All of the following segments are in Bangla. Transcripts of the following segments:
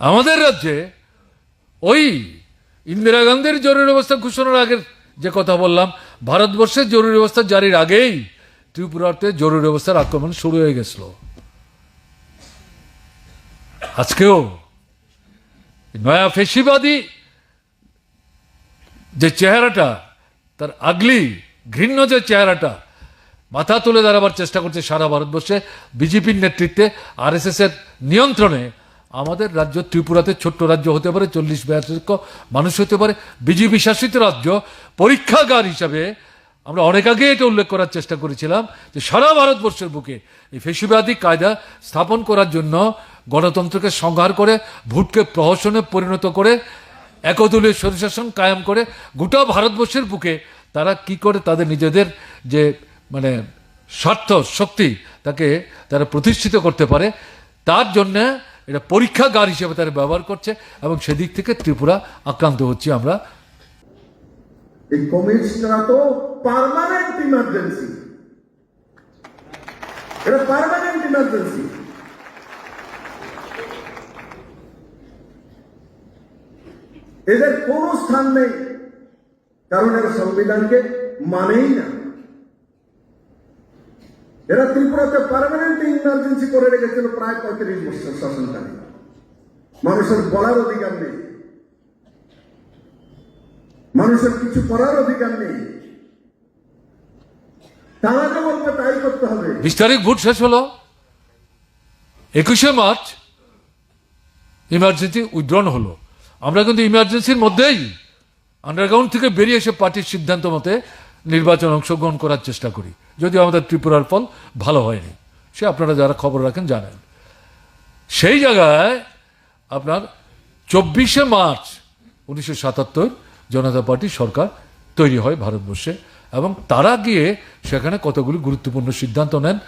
আমাদের রাজ্যে ওই ইন্দিরা গান্ধীর জরুরি অবস্থা ঘোষণার আগের যে কথা বললাম, ভারতবর্ষের জরুরি অবস্থা জারির আগেই ত্রিপুরাতে জরুরি অবস্থার আক্রমণ শুরু হয়ে গেছিল। আজকেও নয়া ফেসিবাদী যে চেহারাটা, তার আগলি ঘৃণ্য যে চেহারাটা, মাথা তুলে দাঁড়াবার চেষ্টা করছে সারা ভারতবর্ষে, বিজেপির নেতৃত্বে, আর এর নিয়ন্ত্রণে আমাদের রাজ্য ত্রিপুরাতে ছোট্ট রাজ্য হতে পারে, চল্লিশ বিয়াল্লিশ মানুষ হতে পারে। বিজেপি শাসিত রাজ্য পরীক্ষাগার হিসাবে আমরা অনেক আগে এটা উল্লেখ করার চেষ্টা করেছিলাম যে সারা ভারতবর্ষের বুকে এই ফেসিবাদী কায়দা স্থাপন করার জন্য গণতন্ত্রকে সংহার করে, ভোটকে প্রহসনে পরিণত করে, একদলীয় স্বৈরশাসন কায়েম করে, গোটা ভারতবর্ষের বুকে তারা কি করে তাদের নিজেদের যে মানে স্বার্থ, শক্তি তাকে তারা প্রতিষ্ঠিত করতে পারে, তার জন্য এটা পরীক্ষাগার হিসেবে তারা ব্যবহার করছে এবং সেদিক থেকে ত্রিপুরা আক্রান্ত হচ্ছি আমরা। এটা পার্মানেন্ট এদের কোনো স্থান নেই। কারণ এরা সংবিধানকে মানেই না। এরা ত্রিপুরাতে পার্মানেন্ট ইমার্জেন্সি করে রেখেছিল প্রায় পঁয়ত্রিশ বছর শাসনকালে। মানুষের বলার অধিকার নেই। মানুষের কিছু করার অধিকার নেই। তারা যে বলবে তাই করতে হবে। বিশ তারিখ ভোট শেষ হলো। একুশে মার্চ ইমার্জেন্সি উইথড্রন হলো। আমরা কিন্তু ইমার্জেন্সির মধ্যেই আন্ডারগ্রাউন্ড থেকে বেরিয়ে এসে পার্টির সিদ্ধান্ত মতে নির্বাচন অংশগ্রহণ করার চেষ্টা করি। যদিও আমাদের ত্রিপুরার ফল ভালো হয়নি। সে আপনারা যারা খবর রাখেন জানেন। সেই জায়গায় আপনার চব্বিশে মার্চ উনিশশো সাতাত্তর জনতা পার্টি সরকার তৈরি হয় ভারতবর্ষে এবং তারা গিয়ে সেখানে কতগুলি গুরুত্বপূর্ণ সিদ্ধান্ত নেন।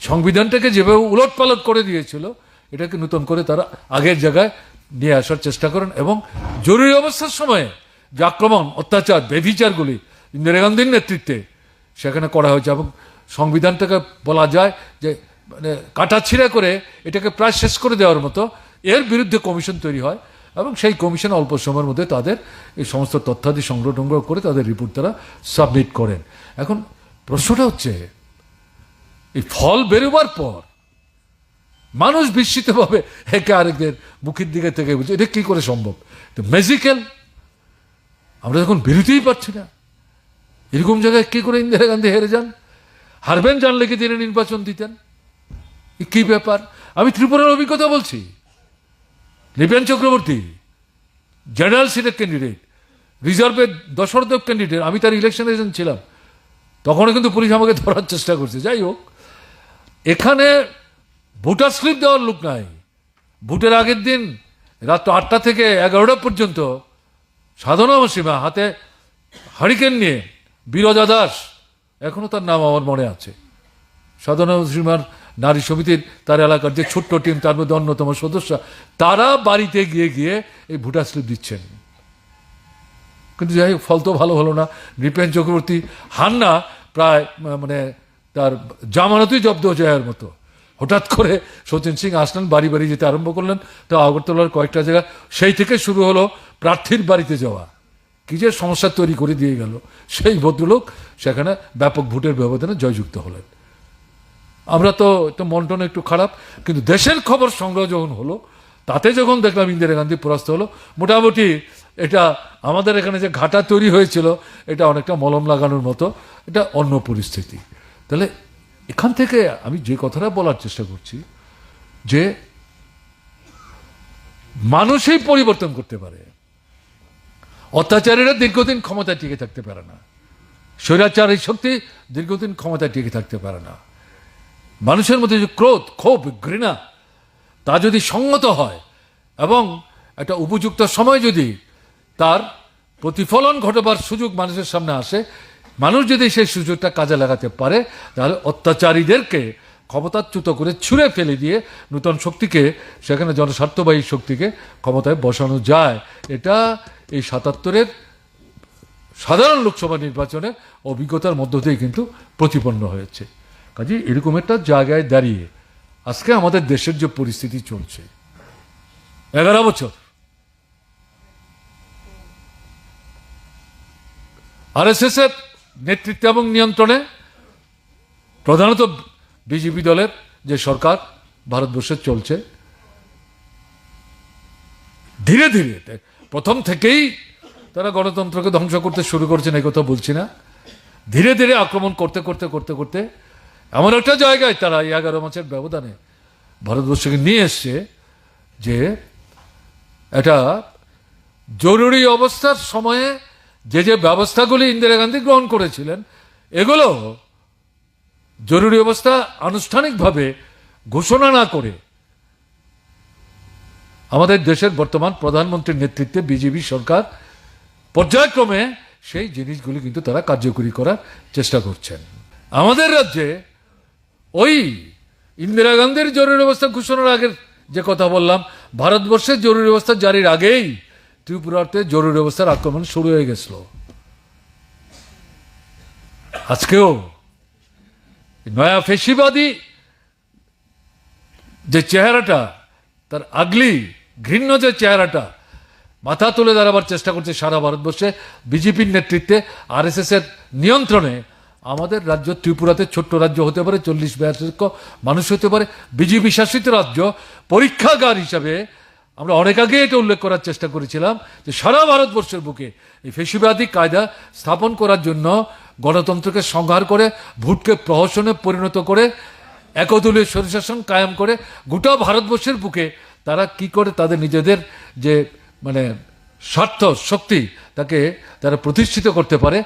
সংবিধানটাকে যেভাবে উলট পালট করে দিয়েছিল, এটাকে নতুন করে তারা আগের জায়গায় নিয়ে আসার চেষ্টা করেন এবং জরুরি অবস্থার সময়ে যে আক্রমণ, অত্যাচার, বেভিচারগুলি ইন্দিরা গান্ধীর নেতৃত্বে সেখানে করা হয়েছে এবং সংবিধানটাকে বলা যায় যে মানে কাটাছিড়া করে এটাকে প্রায় শেষ করে দেওয়ার মতো এর বিরুদ্ধে কমিশন তৈরি হয় এবং সেই কমিশন অল্প সময়ের মধ্যে তাদের এই সমস্ত তথ্যাদি সংগ্রহ টংগ্রহ করে তাদের রিপোর্ট তারা সাবমিট করেন। এখন প্রশ্নটা হচ্ছে, এই ফল বেরোবার পর মানুষ বিস্মিতভাবে একে আরেকদের মুখের দিকে থেকে বলছে, এটা কী করে সম্ভব? তো ম্যাজিক্যাল আমরা যখন বেরোতেই পারছি না। এরকম জায়গায় কি করে ইন্দিরা গান্ধী হেরে যান? হারবেন জানলে কি তিনি নির্বাচন দিতেন? কি ব্যাপার? আমি ত্রিপুরার অভিজ্ঞতা বলছি। নৃপেন চক্রবর্তী, জেনারেল সিটের ক্যান্ডিডেট রিজার্ভের দশরদেব ক্যান্ডিডেট আমি তার ইলেকশন এজেন্ট ছিলাম, তখনও কিন্তু পুলিশ আমাকে ধরার চেষ্টা করছে। যাই হোক, এখানে ভোটার স্লিপ দেওয়ার লোক নাই। ভোটের আগের দিন রাত আটটা থেকে এগারোটা পর্যন্ত সাধনা সীমা হাতে হারিকেন নিয়ে বিরজা দাস এখনও তার নাম আমার মনে আছে। সাধনা সীমার নারী সমিতির তার এলাকার যে ছোট্ট টিম, তার মধ্যে অন্যতম সদস্য, তারা বাড়িতে গিয়ে গিয়ে এই ভোটার স্লিপ দিচ্ছেন। কিন্তু যাই ফল তো ভালো হলো না। নৃপেন চক্রবর্তী হান্না প্রায় মানে তার জামানতই জব্দ যাওয়ার মতো। হঠাৎ করে সচিন সিং আসলেন, বাড়ি বাড়ি যেতে আরম্ভ করলেন। তো আগরতলার কয়েকটা জায়গা, সেই থেকে শুরু হলো প্রার্থীর বাড়িতে যাওয়া। কি যে সমস্যা তৈরি করে দিয়ে গেল। সেই ভদ্রলোক সেখানে ব্যাপক ভোটের ব্যবধানে জয়যুক্ত হলেন। আমরা তো একটু মন্টন একটু খারাপ, কিন্তু দেশের খবর সংগ্রহ যখন হলো, তাতে যখন দেখলাম ইন্দিরা গান্ধী পরাস্ত হলো, মোটামুটি এটা আমাদের এখানে যে ঘাটা তৈরি হয়েছিল, এটা অনেকটা মলম লাগানোর মতো, এটা অন্য পরিস্থিতি। তাহলে এখান থেকে আমি যে কথাটা বলার চেষ্টা করছি, যে মানুষই পরিবর্তন করতে পারে। অত্যাচারীরা দীর্ঘদিন ক্ষমতায় টিকে থাকতে পারে না। স্বৈরাচারী শক্তি দীর্ঘদিন ক্ষমতায় টিকে থাকতে পারে না। মানুষের মধ্যে যে ক্রোধ, ক্ষোভ, ঘৃণা, তা যদি সঙ্গত হয় এবং একটা উপযুক্ত সময় যদি তার প্রতিফলন ঘটবার সুযোগ মানুষের সামনে আসে, মানুষ যদি সেই সুযোগটা কাজে লাগাতে পারে, তাহলে অত্যাচারীদেরকে ক্ষমতাচ্যুত করে ছুঁড়ে ফেলে দিয়ে নূতন শক্তিকে, সেখানে জনস্বার্থবাহী শক্তিকে ক্ষমতায় বসানো যায়। এটা এই সাতাত্তরের সাধারণ লোকসভা নির্বাচনে অভিজ্ঞতার মধ্য দিয়ে কিন্তু প্রতিপন্ন হয়েছে। কাজে এরকম একটা জায়গায় দাঁড়িয়ে আজকে আমাদের দেশের যে পরিস্থিতি চলছে, এগারো বছর। আরএসএস এর নেতৃত্ব এবং নিয়ন্ত্রণে প্রধানত বিজেপি দলের যে সরকার ভারতবর্ষে চলছে, ধীরে ধীরে প্রথম থেকেই তারা গণতন্ত্রকে ধ্বংস করতে শুরু করছেন, এই কথা বলছি না। ধীরে ধীরে আক্রমণ করতে করতে করতে করতে এমন একটা জায়গায় তারা এই এগারো মাসের ব্যবধানে ভারতবর্ষকে নিয়ে এসছে যে এটা জরুরি অবস্থার সময়ে যে যে ব্যবস্থাগুলি ইন্দিরা গান্ধী গ্রহণ করেছিলেন, এগুলো জরুরি অবস্থা আনুষ্ঠানিকভাবে ঘোষণা না করে আমাদের দেশের বর্তমান প্রধানমন্ত্রীর নেতৃত্বে বিজেপি সরকার পর্যায়ক্রমে সেই জিনিসগুলি কিন্তু তারা কার্যকরী করার চেষ্টা করছেন। আমাদের রাজ্যে ওই ইন্দিরা গান্ধীর জরুরি অবস্থা ঘোষণার আগের যে কথা বললাম, ভারতবর্ষের জরুরি অবস্থা জারির আগেই ত্রিপুরাতে জরুরি অবস্থার আক্রমণ শুরু হয়ে গেছিল। আজকেও নয়া ফেসিবাদী যে চেহারাটা, তার আগলি ঘৃণ্য যে চেহারাটা, মাথা তুলে দাঁড়াবার চেষ্টা করছে সারা ভারতবর্ষে, বিজেপির নেতৃত্বে আরএসএস এর নিয়ন্ত্রণে। আমাদের রাজ্য ত্রিপুরাতে ছোট্ট রাজ্য হতে পারে, চল্লিশ লক্ষ মানুষ হতে পারে, বিজেপি শাসিত রাজ্য, পরীক্ষাগার হিসাবে আমরা অনেক আগে এটা উল্লেখ করার চেষ্টা করেছিলাম যে সারা ভারতবর্ষের বুকে এই ফেসিবাদী কায়দা স্থাপন করার জন্য গণতন্ত্রকে সংহার করে, ভোটকে প্রহসনে পরিণত করে, একদলীয় স্বৈরশাসন কায়েম করে, গোটা ভারতবর্ষের বুকে তারা কি করে তাদের নিজেদের যে মানে স্বার্থ, শক্তি তাকে তারা প্রতিষ্ঠিত করতে পারে,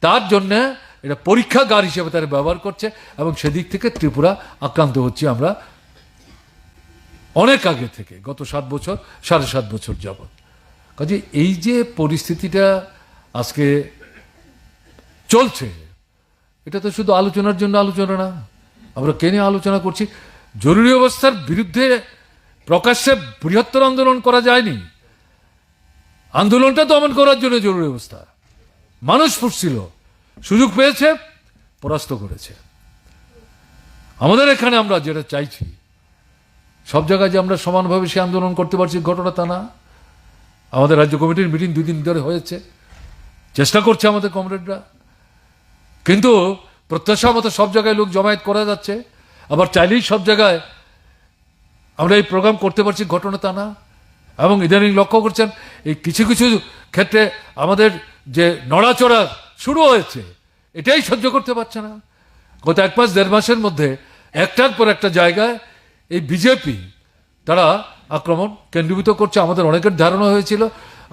তার জন্য এটা পরীক্ষাগার হিসেবে তারা ব্যবহার করছে এবং সেদিক থেকে ত্রিপুরা আক্রান্ত হচ্ছি আমরা অনেক আগে থেকে, গত সাত বছর, সাড়ে সাত বছর যাবৎ। কাজে এই যে পরিস্থিতিটা আজকে চলছে। এটা তো শুধু আলোচনার জন্য আলোচনা না। আমরা কে নিয়ে আলোচনা করছি? জরুরি অবস্থার বিরুদ্ধে প্রকাশ্যে বৃহত্তর আন্দোলন করা যায়নি। আন্দোলনটা দমন করার জন্য জরুরি অবস্থা। মানুষ ফুটছিল, সুযোগ পেয়েছে, পরাস্ত করেছে। আমাদের এখানে আমরা যেটা চাইছি, সব জায়গায় যে আমরা সমানভাবে সে আন্দোলন করতে পারছি, ঘটনা তা না। আমাদের রাজ্য কমিটির মিটিং দুদিন ধরে হয়েছে। চেষ্টা করছে আমাদের কমরেডরা। কিন্তু প্রত্যাশা মতো সব জায়গায় লোক জমায়েত করা যাচ্ছে। আবার চাইলেই সব জায়গায় আমরা এই প্রোগ্রাম করতে পারছি, ঘটনা তা না। এবং ইদানিং লক্ষ্য করছেন, এই কিছু কিছু ক্ষেত্রে আমাদের যে নড়াচড়া শুরু হয়েছে, এটাই সহ্য করতে পারছে না। গত এক মাস, দেড় মাসের মধ্যে একটার পর একটা জায়গায় এই বিজেপি তারা আক্রমণ কেন্দ্রীভূত করছে। আমাদের অনেকের ধারণা হয়েছিল,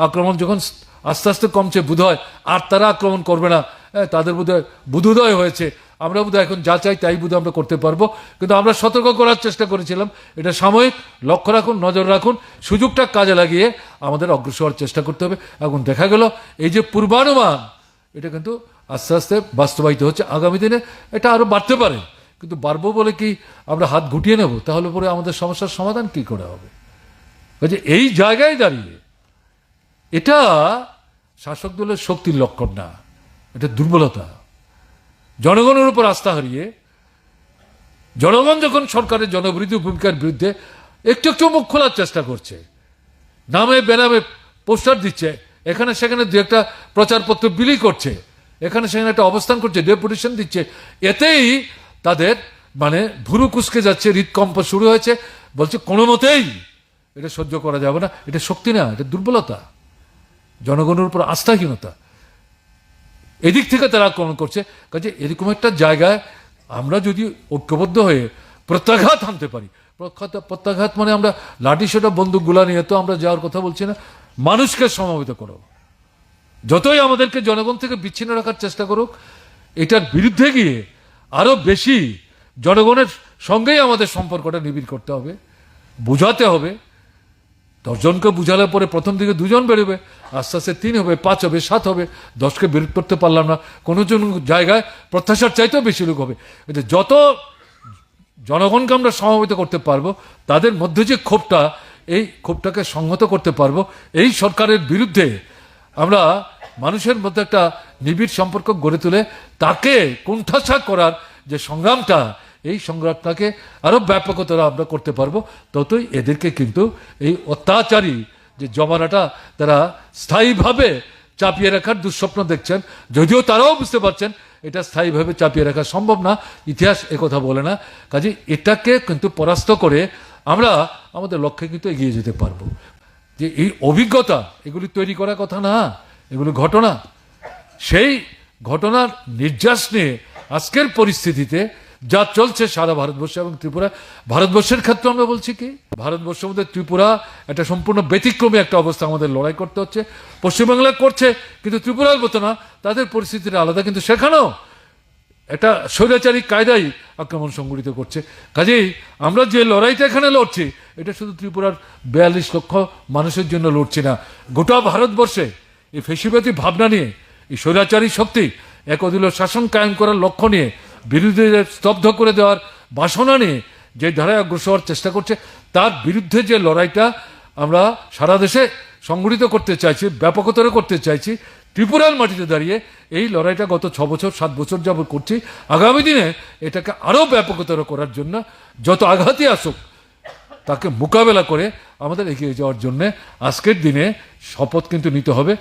আক্রমণ যখন আস্তে আস্তে কমছে বোধ হয় আর তারা আক্রমণ করবে না। তাদের বোধ বুধোদয় হয়েছে। আমরা বোধ এখন যা চাই তাই বোধ আমরা করতে পারব। কিন্তু আমরা সতর্ক করার চেষ্টা করেছিলাম। এটা সাময়িক, লক্ষ্য রাখুন, নজর রাখুন, সুযোগটা কাজে লাগিয়ে আমাদের অগ্রসর চেষ্টা করতে হবে। এখন দেখা গেল, এই যে পূর্বানুমান, এটা কিন্তু আস্তে আস্তে বাস্তবায়িত হচ্ছে আগামী দিনে। এটা আরও বাড়তে পারে। কিন্তু বাড়বো বলে কি আমরা হাত গুটিয়ে নেব? তাহলে পরে আমাদের সমস্যার সমাধান কি করে হবে? এই জায়গায় দাঁড়িয়ে এটা শাসক দলের শক্তির লক্ষণ না, এটা দুর্বলতা। জনগণের উপর আস্থা হারিয়ে, জনগণ যখন সরকারের জনবিরোধী ভূমিকার বিরুদ্ধে একটু একটু মুখ খোলার চেষ্টা করছে, নামে বেনামে পোস্টার দিচ্ছে, এখানে সেখানে দু একটা প্রচারপত্র বিলি করছে, এখানে সেখানে একটা অবস্থান করছে, ডেপুটেশন দিচ্ছে, এতেই তাদের মানে ভুরু কুসকে যাচ্ছে হৃদকম্প শুরু হয়েছে, বলছে কোনো মতেই এটা সহ্য করা যাবে না, এটা শক্তি না, এটা দুর্বলতা। জনগণের উপর আস্থাহীনতা। এদিক থেকে তারা আক্রমণ করছে। কাজে এরকম একটা জায়গায় আমরা যদি ঐক্যবদ্ধ হয়ে প্রত্যাঘাত আনতে পারি, প্রত্যাঘাত মানে আমরা লাঠি সোটা বন্দুকগুলা নিয়ে তো আমরা যাওয়ার কথা বলছি না, মানুষকে সমাবেত করো। যতই আমাদেরকে জনগণ থেকে বিচ্ছিন্ন রাখার চেষ্টা করুক, এটার বিরুদ্ধে গিয়ে আরও বেশি জনগণের সঙ্গেই আমাদের সম্পর্কটা নিবিড় করতে হবে, বোঝাতে হবে। দশজনকে বুঝালে পরে প্রথম দিকে দুজন বেরোবে, আস্তে আস্তে তিন হবে, পাঁচ হবে, সাত হবে, দশকে বের করতে পারলাম না। কোনো জন জায়গায় প্রত্যাশার চাইতেও বেশি লোক হবে। এটা যত জনগণকে আমরা সমবেত করতে পারব, তাদের মধ্যে যে ক্ষোভটা, এই ক্ষোভটাকে সংহত করতে পারব, এই সরকারের বিরুদ্ধে আমরা মানুষের মধ্যে একটা নিবিড় সম্পর্ক গড়ে তুলে তাকে কুণ্ঠাসা করার যে সংগ্রামটা এই সংগ্রামটাকে আরও ব্যাপকতর আমরা করতে পারব। ততই এদেরকে কিন্তু এই অত্যাচারী যে জমানাটা তারা স্থায়ীভাবে চাপিয়ে রাখার দুঃস্বপ্ন দেখছেন, যদিও তারাও বুঝতে পারছেন এটা স্থায়ীভাবে চাপিয়ে রাখা সম্ভব না, ইতিহাস একথা বলে না। কাজে এটাকে কিন্তু পরাস্ত করে আমরা আমাদের লক্ষ্যে কিন্তু এগিয়ে যেতে পারব। যে এই অভিজ্ঞতা, এগুলি তৈরি করার কথা না, এগুলি ঘটনা। সেই ঘটনার নির্যাস নিয়ে আজকের পরিস্থিতিতে যা চলছে সারা ভারতবর্ষে এবং ত্রিপুরা। ভারতবর্ষের ক্ষেত্রে আমরা বলছি কি? ভারতবর্ষের মধ্যে ত্রিপুরা একটা সম্পূর্ণ ব্যতিক্রমী একটা অবস্থা আমাদের লড়াই করতে হচ্ছে। পশ্চিমবাংলা করছে, কিন্তু ত্রিপুরার মতো না। তাদের পরিস্থিতিটা আলাদা, কিন্তু সেখানেও একটা স্বৈরাচারী কায়দাই আক্রমণ সংগঠিত করছে। কাজেই আমরা যে লড়াইটা এখানে লড়ছি, এটা শুধু ত্রিপুরার বিয়াল্লিশ লক্ষ মানুষের জন্য লড়ছি না। গোটা ভারতবর্ষে এই ফেসিবাদী ভাবনা নিয়ে, এই স্বৈরাচারী শক্তি একদিল শাসন কায়েম করার লক্ষ্য নিয়ে বিরোধীদের স্তব্ধ করে দেওয়ার বাসনা নিয়ে যে ধারায় অগ্রসর চেষ্টা করছে, তার বিরুদ্ধে যে লড়াইটা আমরা সারা দেশে সংগঠিত করতে চাইছি, ব্যাপকতর করতে চাইছি, ত্রিপুরার মাটিতে দাঁড়িয়ে এই লড়াইটা গত ছ বছর, সাত বছর যাবত করছি। আগামী দিনে এটাকে আরও ব্যাপকতর করার জন্য যত আঘাতই আসুক, তাকে মোকাবেলা করে আমাদের এগিয়ে যাওয়ার জন্যে আজকের দিনে শপথ কিন্তু নিতে হবে।